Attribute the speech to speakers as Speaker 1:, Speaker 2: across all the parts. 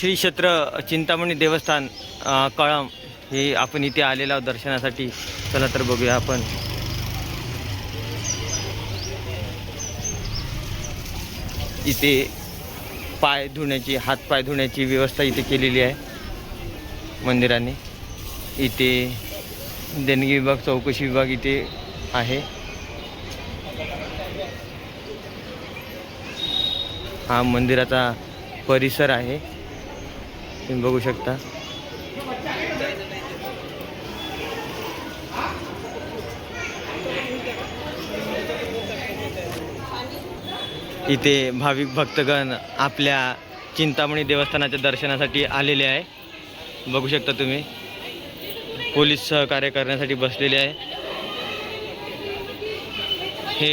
Speaker 1: श्री क्षेत्र चिंतामणी देवस्थान कळम हे आपण इथे आलेलो आहोत दर्शनासाठी. चला तर बघूया आपण. इथे पाय धुण्याची हात पाय धुण्याची व्यवस्था इथे केलेली आहे. मंदिराने. इथे देणगी विभाग चौकशी विभाग इथे आहे. हा मंदिराचा परिसर आहे. तुम्ही बघू शकता. इथे भाविक भक्तगण आपल्या चिंतामणी देवस्थानाच्या दर्शनासाठी आलेले आहे. बघू शकता तुम्ही. पोलीस सहकार्य करण्यासाठी बसलेले आहे. हे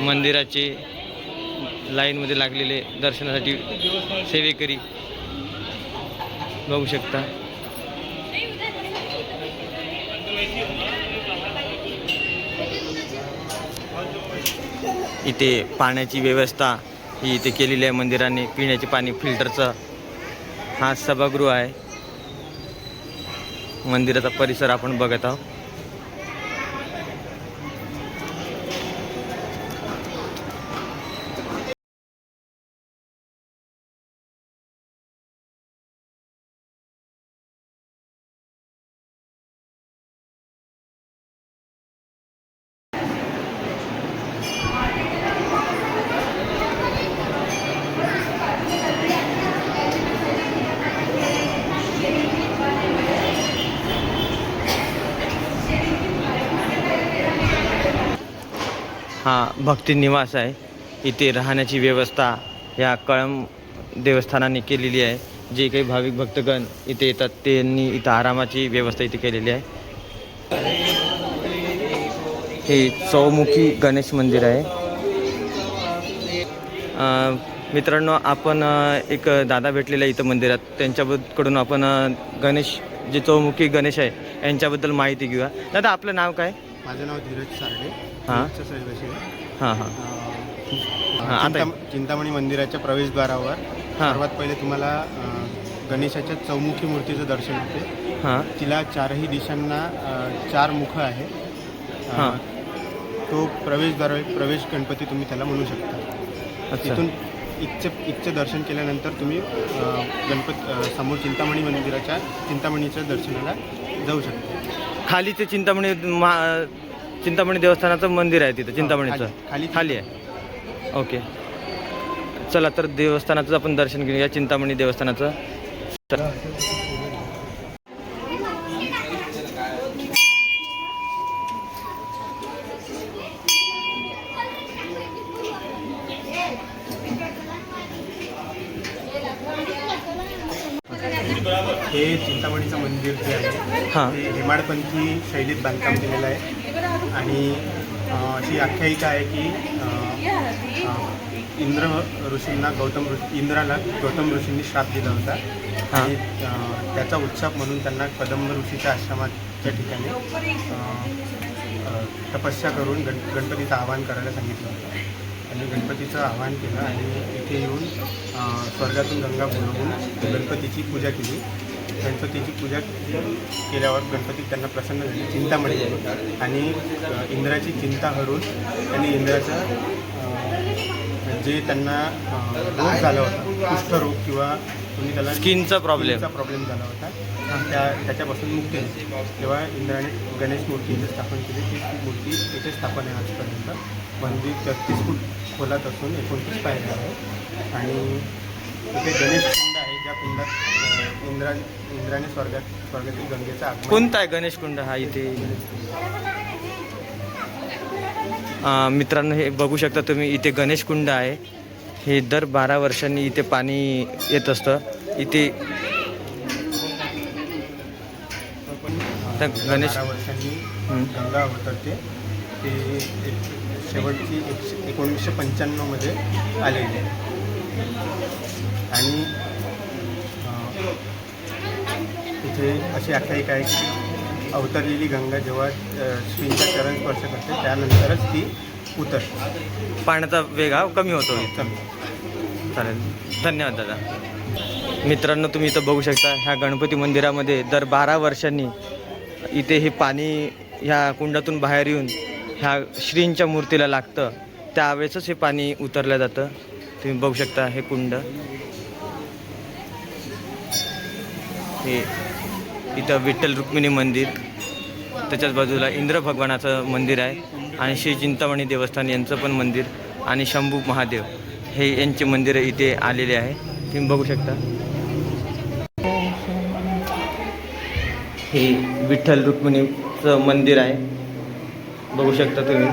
Speaker 1: मंदिराचे लाईनमध्ये लागलेले दर्शनासाठी सेवेकरी बघू शकता. इथे पाण्याची व्यवस्था ही इथे केलेली आहे मंदिराने. पिण्याचे पाणी फिल्टरचं. हा सभागृह आहे. मंदिराचा परिसर आपण बघत आहोत. हा भक्ती निवास आहे. इथे राहण्याची व्यवस्था या कळम देवस्थानाने केलेली आहे. जे काही भाविक भक्तगण इथे येतात त्यांनी इथं आरामाची व्यवस्था इथे केलेली आहे. हे चौमुखी गणेश मंदिर आहे. मित्रांनो आपण एक दादा भेटलेला आहे इथं मंदिरात. त्यांच्याकडून आपण गणेश जे चौमुखी गणेश आहे यांच्याबद्दल माहिती घेऊया. दादा आपलं नाव काय?
Speaker 2: माझं नाव धीरज सारडे.
Speaker 1: हां. हां हां. हां, आता-
Speaker 2: चिंतामणी मंदिराच्या प्रवेशद्वारावर. सर्वात पहिले तुम्हाला गणेशाच्या चौमुखी मूर्तीचं दर्शन होते.
Speaker 1: हां.
Speaker 2: तिला चारही दिशांना चार मुख आहे
Speaker 1: हां.
Speaker 2: तो प्रवेशद्वार प्रवेश गणपती तुम्ही त्याला म्हणू शकता. तिथून इथचं इथचं दर्शन केल्यानंतर तुम्ही गणपत समोर चिंतामणी मंदिराच्या चिंतामणीच्या दर्शनाला जाऊ शकता.
Speaker 1: खाली ते चिंतामणी मा चिंतामणी देवस्थानाचं मंदिर आहे तिथं चिंतामणीचं.
Speaker 2: खाली- खाली-
Speaker 1: खाली आहे. ओके. चला तर देवस्थानाचं आपण दर्शन घेऊया चिंतामणी देवस्थानाचं. चला.
Speaker 2: हे चिंतामणीचं मंदिर जे आहे
Speaker 1: हां.
Speaker 2: ते हेमाडपंथी शैलीत बांधकाम केलेलं आहे. आणि अ, अशी आख्यायिका आहे की अ, अ, इंद्र ऋषींना गौतम ऋषी इंद्राला गौतम ऋषींनी श्राप दिला होता.
Speaker 1: हां.
Speaker 2: आणि अ, त्याचा उत्सव म्हणून त्यांना कदंब ऋषीच्या आश्रमाच्या ठिकाणी अ, अ, तपस्या करून गण गणपतीचं आवाहन करायला सांगितलं होतं. आणि गणपतीचं आवाहन केलं आणि इथे येऊन अ, स्वर्गातून गंगा बोलवून गणपतीची पूजा केली. गणपतीची पूजा केल्यावर गणपती त्यांना प्रसन्न झाले चिंतामणी झाली. आणि इंद्राची चिंता हरू त्यांनी इंद्राचं जे त्यांना रोग झाला होता कुष्ठरोग किंवा तुम्ही त्याला
Speaker 1: स्किनचा प्रॉब्लेम
Speaker 2: स्किनचा प्रॉब्लेम झाला होता त्या त्याच्यापासून मुक्ती तेव्हा इंद्राने गणेश मूर्ती इथे स्थापन केली. ती मूर्ती इथे स्थापन आहे आजपर्यंत. मंदिर तेहतीस फूट खोलात असून एकोणतीस पायऱ्या आहे आणि इथे गणेश कुंड आहे ज्या कुंडात इंद्रा इंद्राने स्वर्गात स्वर्गातील गंगेचा आगमन.
Speaker 1: कोणता आहे गणेश कुंड हा इथे? अं, मित्रांनो हे बघू शकता तुम्ही इथे गणेश कुंड आहे. हे दर बारा वर्षांनी इथे पाणी येत असतं. इथे
Speaker 2: पण
Speaker 1: तर गणेश-
Speaker 2: बारा वर्षांनी
Speaker 1: हं.
Speaker 2: गंगा अवतरते. ते एक शेवटची एकशे एकोणीसशे पंच्याण्णवमध्ये आलेली आहे. आणि इथे अशी आख्यायिका आहे की अवतरलेली गंगा जेव्हा श्रींचा चरण स्पर्श करते त्यानंतरच ती उतरते.
Speaker 1: पाण्याचा वेग हा कमी होतो.
Speaker 2: कमी.
Speaker 1: चालेल. धन्यवाद दादा. मित्रांनो तुम्ही इथं बघू शकता ह्या गणपती मंदिरामध्ये दर बारा वर्षांनी इथे हे पाणी ह्या कुंडातून बाहेर येऊन ह्या श्रींच्या मूर्तीला लागतं. त्यावेळेसच हे पाणी उतरलं जातं. तुम्ही बघू शकता हे कुंड. हे इथं विठ्ठल रुक्मिणी मंदिर त्याच्याच बाजूला इंद्र भगवानाचं मंदिर आहे आणि श्री चिंतामणी देवस्थान यांचं पण मंदिर आणि शंभू महादेव हे यांचे मंदिर इथे आलेले आहे. तुम्ही बघू शकता. हे विठ्ठल रुक्मिणीचं मंदिर आहे. बघू शकता तुम्ही.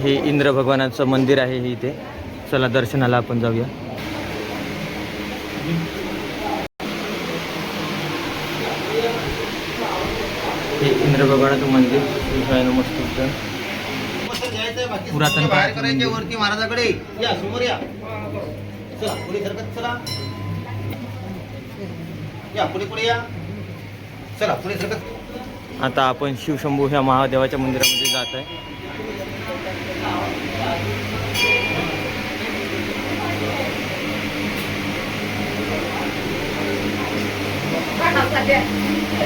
Speaker 1: हे इंद्र भगवानाचं मंदिर आहे हे इथे. चला दर्शनाला आपण जाऊया. हे इंद्र भगवानाचं मंदिर. नमस्तुभ्यं. पुरातन
Speaker 3: बाहेर करायचे. वरती महाराजाकडे. या समोर या. चला पुढे सरकत चला. या पुढे पुढे या. चला पुढे सरकत
Speaker 1: आता आपण शिवशंभू ह्या महादेवाच्या मंदिरामध्ये जात आहे.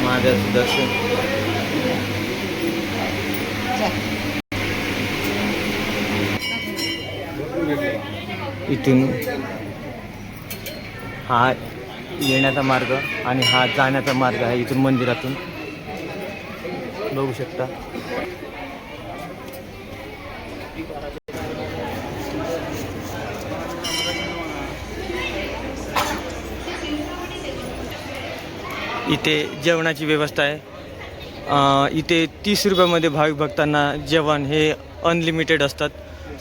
Speaker 1: महादेवाचं दर्शन इथून हा येण्याचा मार्ग आणि हा जाण्याचा मार्ग आहे इथून मंदिरातून. बघू शकता. इथे जेवणाची व्यवस्था आहे. इथे तीस रुपयामध्ये भाविक भक्तांना जेवण हे अनलिमिटेड असतात.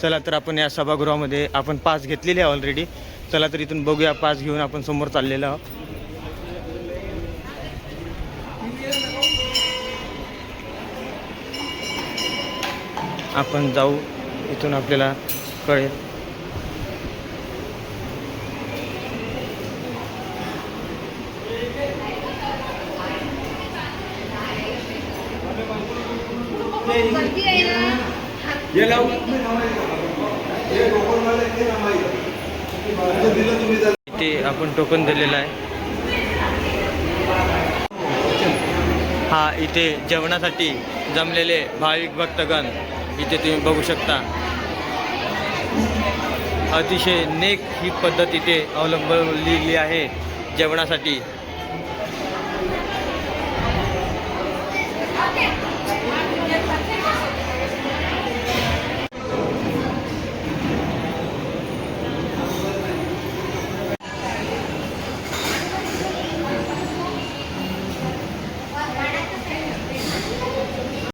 Speaker 1: चला तर आपण या सभागृहामध्ये आपण पास घेतलेले आहे ऑलरेडी चला तर इथून बघूया पास घेऊन आपण समोर चाललेलो आहोत. आपण जाऊ इथून आपल्याला कळेल. इथे आपण टोकन दिलेलं आहे. हा इथे जेवणासाठी जमलेले भाविक भक्तगण इथे तुम्ही बघू शकता. अतिशय नेक ही पद्धत इथे अवलंबलेली आहे जेवणासाठी.